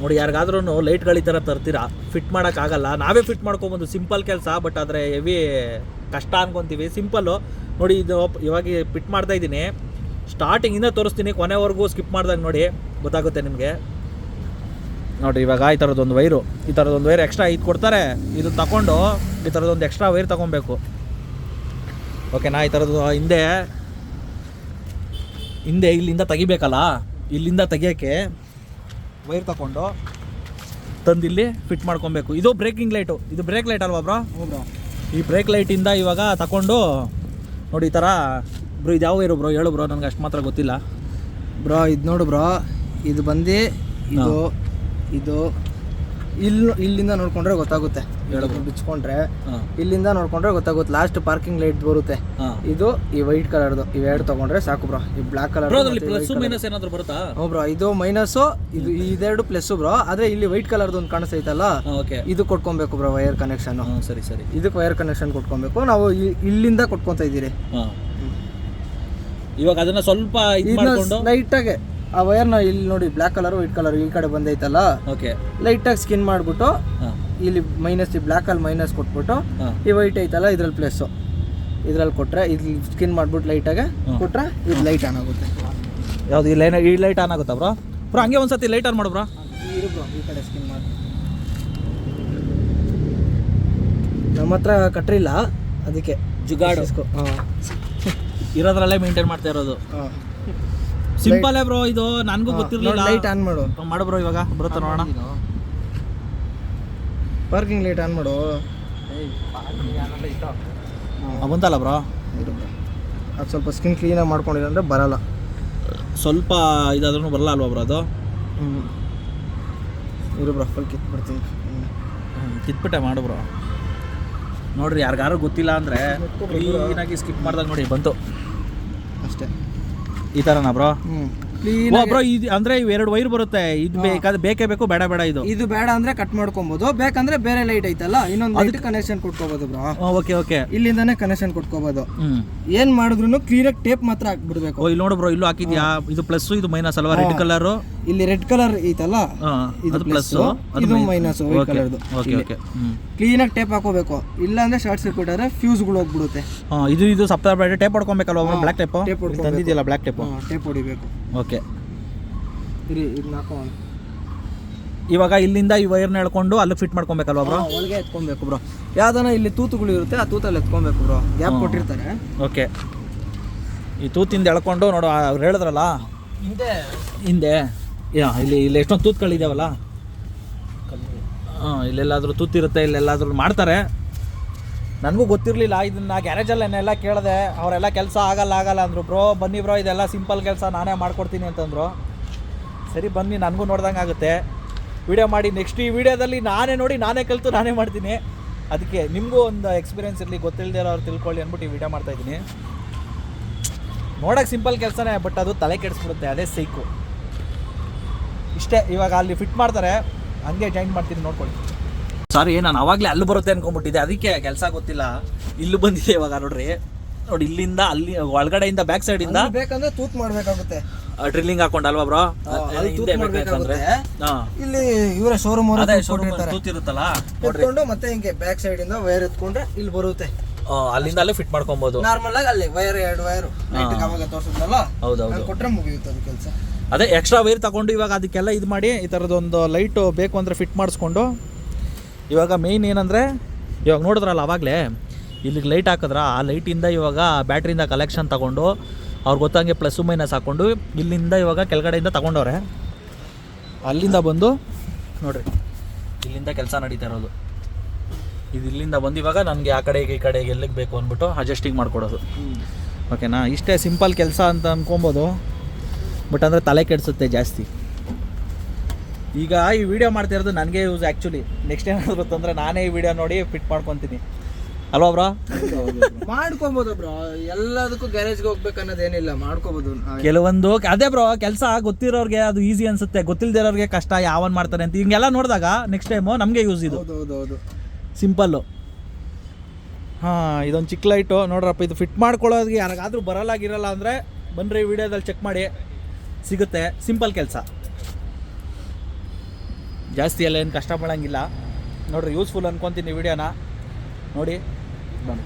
ನೋಡಿ ಯಾರಿಗಾದ್ರೂ ಲೈಟ್ಗಳು ಈ ಥರ ತರ್ತೀರಾ? ಫಿಟ್ ಮಾಡೋಕ್ಕಾಗಲ್ಲ. ನಾವೇ ಫಿಟ್ ಮಾಡ್ಕೊಬೋದು ಸಿಂಪಲ್ ಕೆಲಸ, ಬಟ್ ಆದರೆ ಹೆವಿ ಕಷ್ಟ ಅನ್ಕೊತೀವಿ. ಸಿಂಪಲ್ಲು. ನೋಡಿ, ಇದು ಇವಾಗ ಫಿಟ್ ಮಾಡ್ತಾ ಇದ್ದೀನಿ. ಸ್ಟಾರ್ಟಿಂಗಿಂದ ತೋರಿಸ್ತೀನಿ, ಕೊನೆವರೆಗೂ ಸ್ಕಿಪ್ ಮಾಡ್ದಾಗ ನೋಡಿ, ಗೊತ್ತಾಗುತ್ತೆ ನಿಮಗೆ. ನೋಡಿ, ಇವಾಗ ಈ ಥರದೊಂದು ವೈರು. ಈ ಥರದೊಂದು ವೈರ್ ಎಕ್ಸ್ಟ್ರಾ ಇದು ಕೊಡ್ತಾರೆ. ಇದು ತಗೊಂಡು ಈ ಥರದೊಂದು ಎಕ್ಸ್ಟ್ರಾ ವೈರ್ ತಗೊಬೇಕು. ಓಕೆನಾ? ಈ ಥರದ್ದು ಹಿಂದೆ ಹಿಂದೆ ಇಲ್ಲಿಂದ ತೆಗಿಬೇಕಲ್ಲ? ಇಲ್ಲಿಂದ ತೆಗಿಯೋಕ್ಕೆ ವೈರ್ ತಗೊಂಡು ತಂದಿಲ್ಲಿ ಇಲ್ಲಿ ಫಿಟ್ ಮಾಡ್ಕೊಬೇಕು. ಇದು ಬ್ರೇಕಿಂಗ್ ಲೈಟು. ಇದು ಬ್ರೇಕ್ ಲೈಟ್ ಅಲ್ವಾ ಬ್ರೋ? ಬ್ರೋ. ಈ ಬ್ರೇಕ್ ಲೈಟಿಂದ ಇವಾಗ ತಗೊಂಡು ನೋಡಿ ಈ ಥರ ಬ್ರೋ ಇದು ಯಾವ ವೈರು ಬ್ರೋ? ಹೇಳು ಬ್ರೋ ನನಗೆ ಅಷ್ಟು ಮಾತ್ರ ಗೊತ್ತಿಲ್ಲ. ಬ್ರೋ ಇದು ನೋಡು ಬ್ರೋ. ಇದು ಬಂದು ಇದು ಇದು ಇಲ್ಲಿ ಇಲ್ಲಿಂದ ನೋಡ್ಕೊಂಡ್ರೆ ಗೊತ್ತಾಗುತ್ತೆ. ಬಿಚ್ಕೊಂಡ್ರೆ. ಇಲ್ಲಿಂದ ನೋಡ್ಕೊಂಡ್ರೆ ಗೊತ್ತಾಗುತ್ತೆ. ಲಾಸ್ಟ್ ಪಾರ್ಕಿಂಗ್ ಲೈಟ್ ಬರುತ್ತೆ. ಇದು ಈ ವೈಟ್ ಕಲರ್ದು ಇವೆರಡು ತಗೊಂಡ್ರೆ ಸಾಕು ಬ್ರೋ ಈ ಬ್ಲಾಕ್ ಕಲರ್ ಮೈನಸ್ ಏನಾದರೂ ಬರುತ್ತಾ? ಹ್ಞೂ ಬ್ರೋ ಇದು ಮೈನಸ್ಸು ಇದು ಇದೆರಡು ಪ್ಲಸ್ ಬ್ರೋ ಆದ್ರೆ ಇಲ್ಲಿ ವೈಟ್ ಕಲರ್ದು ಒಂದು ಕಾಣಿಸ್ತೈತಲ್ಲ? ಓಕೆ ಇದು ಕೊಟ್ಕೊಬೇಕು ಬ್ರೋ ವೈರ್ ಕನೆಕ್ಷನ್ ಹಾಂ ಸರಿ ಸರಿ. ಇದಕ್ಕೆ ವೈರ್ ಕನೆಕ್ಷನ್ ಕೊಟ್ಕೊಬೇಕು. ನಾವು ಇಲ್ಲಿಂದ ಕೊಟ್ಕೊಂತ ಇದ್ದೀರಿ. ಇವಾಗ ಅದನ್ನ ಸ್ವಲ್ಪ ಲೈಟ್ ಆಗಿ ಆ ವೈರ್ನ ಇಲ್ಲಿ ನೋಡಿ ಬ್ಲ್ಯಾಕ್ ಕಲರ್ ವೈಟ್ ಕಲರ್ ಈ ಕಡೆ ಬಂದೈತಲ್ಲ? ಓಕೆ ಲೈಟಾಗಿ ಸ್ಕಿನ್ ಮಾಡಿಬಿಟ್ಟು ಇಲ್ಲಿ ಮೈನಸ್ ಈ ಬ್ಲ್ಯಾಕಲ್ಲಿ ಮೈನಸ್ ಕೊಟ್ಬಿಟ್ಟು ಈ ವೈಟ್ ಐತಲ್ಲ ಇದ್ರಲ್ಲಿ ಪ್ಲಸ್ ಇದ್ರಲ್ಲಿ ಕೊಟ್ರೆ ಇಲ್ಲಿ ಸ್ಕಿನ್ ಮಾಡ್ಬಿಟ್ಟು ಲೈಟಾಗೆ ಕೊಟ್ರೆ ಇದು ಲೈಟ್ ಆನ್ ಆಗುತ್ತೆ. ಯಾವ್ದು ಈ ಲೈನ್ ಈ ಲೈಟ್ ಆನ್ ಆಗುತ್ತಾ ಬ್ರೋ ಬ್ರೋ ಹಂಗೆ ಒಂದ್ಸತಿ ಲೈಟ್ ಆನ್ ಮಾಡು ಬ್ರೋ ಇರು bro, ಈ ಕಡೆ ಸ್ಕಿನ್ ಮಾಡಿ. ನಮ್ಮ ಹತ್ರ ಕಟ್ರಿಲ್ಲ ಅದಕ್ಕೆ ಜುಗಾಡ್. ಹಾಂ. ಇರೋದ್ರಲ್ಲೇ ಮೇಂಟೈನ್ ಮಾಡ್ತಾ ಇರೋದು. ಹಾಂ. ಸಿಂಪಲ್ ಬ್ರೋ ಇದು ನನಗೂ ಗೊತ್ತಿರಲಿಲ್ಲ. ಲೈಟ್ ಆನ್ ಮಾಡು. ಮಾಡು ಬ್ರೋ ಇವಾಗ ಬರುತ್ತಾ ನೋಡೋಣ. ಪಾರ್ಕಿಂಗ್ ಲೈಟ್ ಆನ್ ಮಾಡು. ಬಂತಲ್ಲ ಬ್ರೋ. ಅದು ಸ್ವಲ್ಪ ಸ್ಕಿನ್ ಕ್ಲೀನಾಗಿ ಮಾಡ್ಕೊಂಡಿದ್ರೆ ಬರಲ್ಲ. ಸ್ವಲ್ಪ ಇದಾದ್ರೂ ಬರಲ್ಲ ಅಲ್ವಾ ಬ್ರೋ ಅದು? ಹ್ಞೂ ಇರು ಬ್ರೋ ಫುಲ್ ಕಿತ್ಬಿಡ್ತೀನಿ ಹ್ಞೂ ಕಿತ್ಬಿಟ್ಟೆ ಮಾಡು ಬ್ರೋ ನೋಡ್ರಿ ಯಾರಿಗಾರು ಗೊತ್ತಿಲ್ಲ ಅಂದರೆ ಕ್ಲೀನಾಗಿ ಸ್ಕಿಪ್ ಮಾಡ್ದಾಗ ನೋಡಿ ಬಂತು. ಈ ತರನಾ ಬ್ರೋ ಓ ಬ್ರೋ ಇದು ಅಂದ್ರೆ ಇವ್ ಎರಡು ವೈರ್ ಬರುತ್ತೆ. ಇದು ಬೇಕಾದ್ರೆ ಬೇಕೇ ಬೇಕು ಬೇಡ ಬೇಡ ಇದು. ಇದು ಬೇಡ ಅಂದ್ರೆ ಕಟ್ ಮಾಡ್ಕೊಬಹುದು ಬೇಕಂದ್ರೆ ಬೇರೆ ಲೈಟ್ ಐತಲ್ಲ ಇನ್ನೊಂದು ಅದಕ್ಕೆ ಕನೆಕ್ಷನ್ ಕೊಟ್ಕೋಬಹುದು ಬ್ರೋ ಓಕೆ ಓಕೆ ಇಲ್ಲಿಂದಾನೆ ಕನೆಕ್ಷನ್ ಕೊಟ್ಕೋಬಹುದು ಏನ್ ಮಾಡಿದ್ರು ಕ್ಲೀನ್ ಟೇಪ್ ಮಾತ್ರ ಹಾಕ್ಬಿಡ್ಬೇಕು. ಇಲ್ಲಿ ನೋಡು ಬ್ರೋ ಇಲ್ಲೂ ಹಾಕಿದ್ಯಾ? ಇದು ಪ್ಲಸ್ ಇದು ಮೈನಸ್ ಅಲ್ವಾ? ರೆಡ್ ಕಲರು ಇಲ್ಲಿ ರೆಡ್ ಕಲರ್ ಐತಲ್ಲ? ಇದು ಇದು ಪ್ಲಸ್ ಇದು minus white okay clean okay okay ಹ್ಞೂ ಕ್ಲೀನಾಗಿ ಟೇಪ್ ಹಾಕೋಬೇಕು. ಇಲ್ಲ ಅಂದ್ರೆ ಶಾರ್ಟ್ ಸರ್ಕ್ಯೂಟ್ ಆದ್ರೆ ಫ್ಯೂಸ್ಗಳು ಹೋಗ್ಬಿಡುತ್ತೆ. ಹಾಂ ಇದು ಇದು ಸಪ್ತಾಹ ಟೇಪ್ ಹೊಡ್ಕೊಬೇಕಲ್ವ ಹಾ, ಬ್ಲಾಕ್ ಟೇಪ್ ಟೇಪ್ ಹೊಡ್ಕೊಬೇಕು. ಬ್ಲಾಕ್ ಟೇಪ್ ಟೇಪು ಟೇಪ್ ಹೊಡಿಬೇಕು. ಓಕೆ ಇರಿ ಇದನ್ನ ಹಾಕೋಣ. ಇವಾಗ ಇಲ್ಲಿಂದ ಈ ವೈರ್ನ ಎಳ್ಕೊಂಡು ಅಲ್ಲಿ ಫಿಟ್ ಮಾಡ್ಕೊಬೇಕಲ್ವ ಬ್ರೋ ಒಳಗೆ ಎತ್ಕೊಬೇಕು ಬ್ರೋ ಯಾವ್ದಾನ ಇಲ್ಲಿ ತೂತುಗಳು ಇರುತ್ತೆ ಆ ತೂತಲ್ಲಿ ಎತ್ಕೊಬೇಕು ಬ್ರೋ ಗ್ಯಾಪ್ ಕೊಟ್ಟಿರ್ತಾರೆ. ಓಕೆ ಈ ತೂತಿಂದ ಎಳ್ಕೊಂಡು ನೋಡು ಅವ್ರು ಹೇಳಿದ್ರಲ್ಲ? ಹಿಂದೆ. ಹಿಂದೆ. ಯಾ, ಇಲ್ಲಿ ಇಲ್ಲಿ ಎಷ್ಟೊಂದು ತೂತ್ಗಳಿದ್ದಾವಲ್ಲ ಹಾಂ, ಇಲ್ಲೆಲ್ಲಾದರೂ ತೂತಿರುತ್ತೆ, ಇಲ್ಲೆಲ್ಲಾದರೂ ಮಾಡ್ತಾರೆ. ನನಗೂ ಗೊತ್ತಿರಲಿಲ್ಲ, ಇದನ್ನು ಗ್ಯಾರೇಜಲ್ಲಿ ಏನೆಲ್ಲ ಕೇಳಿದೆ, ಅವರೆಲ್ಲ ಕೆಲಸ ಆಗಲ್ಲ ಆಗಲ್ಲ ಅಂದರು. ಬ್ರೋ, ಬನ್ನಿ ಬ್ರೋ, ಇದೆಲ್ಲ ಸಿಂಪಲ್ ಕೆಲಸ, ನಾನೇ ಮಾಡ್ಕೊಡ್ತೀನಿ ಅಂತಂದರು. ಸರಿ, ಬನ್ನಿ, ನನಗೂ ನೋಡ್ದಂಗೆ ಆಗುತ್ತೆ. ವಿಡಿಯೋ ಮಾಡಿ ನೆಕ್ಸ್ಟ್ ಈ ವಿಡಿಯೋದಲ್ಲಿ ನಾನೇ ನೋಡಿ, ನಾನೇ ಕಲಿತು, ನಾನೇ ಮಾಡ್ತೀನಿ. ಅದಕ್ಕೆ ನಿಮಗೂ ಒಂದು ಎಕ್ಸ್ಪೀರಿಯನ್ಸ್ ಇರಲಿ ಗೊತ್ತಿಲ್ಲದೆ ಇರೋರು ತಿಳ್ಕೊಳ್ಳಿ ಅಂದ್ಬಿಟ್ಟು ಈ ವಿಡಿಯೋ ಮಾಡ್ತಾಯಿದ್ದೀನಿ ನೋಡೋಕೆ ಸಿಂಪಲ್ ಕೆಲಸನೇ ಬಟ್ ಅದು ತಲೆ ಕೆಡಿಸ್ಬಿಡುತ್ತೆ, ಅದೇ ಸೈಕು. ಇಷ್ಟೇ ಇವಾಗ ಅಲ್ಲಿ ಫಿಟ್ ಮಾಡ್ತಾರೆ. ಹಂಗೆ ಜಾಯಿನ್ ಮಾಡ್ತೀನಿ ನೋಡ್ಕೊಳ್ಳಿ. ಸಾರಿ ನಾನು ಅವಾಗಲೇ ಅಲ್ಲಿ ಬರುತ್ತೆ ಅನ್ಕೊಂಡ್ಬಿಟ್ಟಿದ್ದೆ. ಅದಕ್ಕೆ ಕೆಲಸ ಗೊತ್ತಿಲ್ಲ. ಇಲ್ಲಿ ಬಂದಿದೆ ಇವಾಗ ನೋಡ್ರಿ. ನೋಡಿ ಇಲ್ಲಿಂದ ಅಲ್ಲಿ ಒಳಗಡೆಯಿಂದ ಬ್ಯಾಕ್ ಸೈಡ್ ಇಂದ ಬೇಕಂದ್ರೆ ತೂತ್ ಮಾಡ್ಬೇಕಾಗುತ್ತೆ. ಡ್ರಿಲ್ಲಿಂಗ್ ಬ್ರೋ ಅಲ್ಲಿ ತೂತ್ ಮಾಡ್ಬೇಕಾಗುತ್ತೆ. ಇಲ್ಲಿ ಇವರ ಶೋರೂಮ್ ಅದೇ ಶೋರೂಮ್ ನೋಡ್ರಿ. ಎತ್ಕೊಂಡು ಮತ್ತೆ ಹಿಂಗೆ ಬ್ಯಾಕ್ ಸೈಡ್ ಇಂದ ವೈರ್ ಎತ್ಕೊಂಡ್ರೆ ಇಲ್ಲಿ ಬರುತ್ತೆ. ಅಲ್ಲಿಂದ ಅಲ್ಲೇ ಫಿಟ್ ಮಾಡ್ಕೊಬಹುದು ನಾರ್ಮಲ್ ಆಗಿ ಅಲ್ಲಿ ವೈರ್ ಎರಡು ವೈರ್ ಅವಾಗ ತೋರಿಸಿದ್ನಲ್ಲ ಹೌದೌದು. ಕೊಟ್ರೆ ಮುಗಿಯುತ್ತೆ ಅದು ಕೆಲಸ. ಅದೇ ಎಕ್ಸ್ಟ್ರಾ ವೈರ್ ತಗೊಂಡು ಇವಾಗ ಅದಕ್ಕೆಲ್ಲ ಇದು ಮಾಡಿ ಈ ಥರದೊಂದು ಲೈಟು ಬೇಕು ಅಂದರೆ ಫಿಟ್ ಮಾಡಿಸ್ಕೊಂಡು. ಇವಾಗ ಮೇಯ್ನ್ ಏನಂದರೆ ಇವಾಗ ನೋಡಿದ್ರಲ್ಲ ಆವಾಗಲೇ ಇಲ್ಲಿಗೆ ಲೈಟ್ ಹಾಕಿದ್ರ ಆ ಲೈಟಿಂದ ಇವಾಗ ಬ್ಯಾಟ್ರಿಯಿಂದ ಕಲೆಕ್ಷನ್ ತಗೊಂಡು ಅವ್ರು ಗೊತ್ತಂಗೆ ಪ್ಲಸ್ಸು ಮೈನಸ್ ಹಾಕ್ಕೊಂಡು ಇಲ್ಲಿಂದ ಇವಾಗ ಕೆಳಗಡೆಯಿಂದ ತಗೊಂಡವ್ರೆ. ಅಲ್ಲಿಂದ ಬಂದು ನೋಡಿರಿ ಇಲ್ಲಿಂದ ಕೆಲಸ ನಡೀತಾ ಇರೋದು. ಇದು ಇಲ್ಲಿಂದ ಬಂದು ಇವಾಗ ನನಗೆ ಆ ಕಡೆಗೆ ಈ ಕಡೆಗೆ ಎಲ್ಲಿಗೆ ಬೇಕು ಅಂದ್ಬಿಟ್ಟು ಅಡ್ಜಸ್ಟಿಂಗ್ ಮಾಡಿಕೊಡೋದು. ಓಕೆನಾ ಇಷ್ಟೇ ಸಿಂಪಲ್ ಕೆಲಸ ಅಂತ ಅನ್ಕೊಬೋದು. ಬಟ್ ಅಂದರೆ ತಲೆ ಕೆಡಿಸುತ್ತೆ ಜಾಸ್ತಿ. ಈಗ ಈ ವಿಡಿಯೋ ಮಾಡ್ತಾ ಇರೋದು ನನಗೆ ಯೂಸ್ ಆ್ಯಕ್ಚುಲಿ ನೆಕ್ಸ್ಟ್ ಏನಾದರೂ ತಂದರೆ ನಾನೇ ಈ ವಿಡಿಯೋ ನೋಡಿ ಫಿಟ್ ಮಾಡ್ಕೊತೀನಿ. ಅಲ್ವಾ ಬ್ರೋ ಮಾಡ್ಕೊಬೋದು ಬ್ರೋ ಎಲ್ಲದಕ್ಕೂ ಗ್ಯಾರೇಜ್ಗೆ ಹೋಗ್ಬೇಕು ಅನ್ನೋದೇನಿಲ್ಲ ಮಾಡ್ಕೋಬೋದು. ಕೆಲವೊಂದು ಅದೇ ಬ್ರೋ ಕೆಲಸ ಗೊತ್ತಿರೋರಿಗೆ ಅದು ಈಸಿ ಅನ್ಸುತ್ತೆ. ಗೊತ್ತಿಲ್ದಿರೋರಿಗೆ ಕಷ್ಟ ಯಾವನ್ ಮಾಡ್ತಾರೆ ಅಂತ. ಹಿಂಗೆಲ್ಲ ನೋಡಿದಾಗ ನೆಕ್ಸ್ಟ್ ಟೈಮು ನಮಗೆ ಯೂಸ್ ಇದು. ಹೌದು ಸಿಂಪಲ್ಲು ಹಾಂ ಇದೊಂದು ಚಿಕ್ಕ ಲೈಟು ನೋಡ್ರಪ್ಪ ಇದು ಫಿಟ್ ಮಾಡ್ಕೊಳ್ಳೋದಕ್ಕೆ ಯಾರಿಗಾದ್ರೂ ಬರಲ್ಲಾಗಿರಲ್ಲ ಅಂದರೆ ಬನ್ನಿರಿ ವಿಡಿಯೋದಲ್ಲಿ ಚೆಕ್ ಮಾಡಿ. ಸಿಗುತ್ತೆ. ಸಿಂಪಲ್ ಕೆಲಸ. ಜಾಸ್ತಿ ಎಲ್ಲ ಏನು ಕಷ್ಟಪಡೋಂಗಿಲ್ಲ ನೋಡ್ರಿ ಯೂಸ್ಫುಲ್ ಅನ್ಕೊತೀನಿ ವಿಡಿಯೋನ. ನೋಡಿ ಬನ್ನಿ.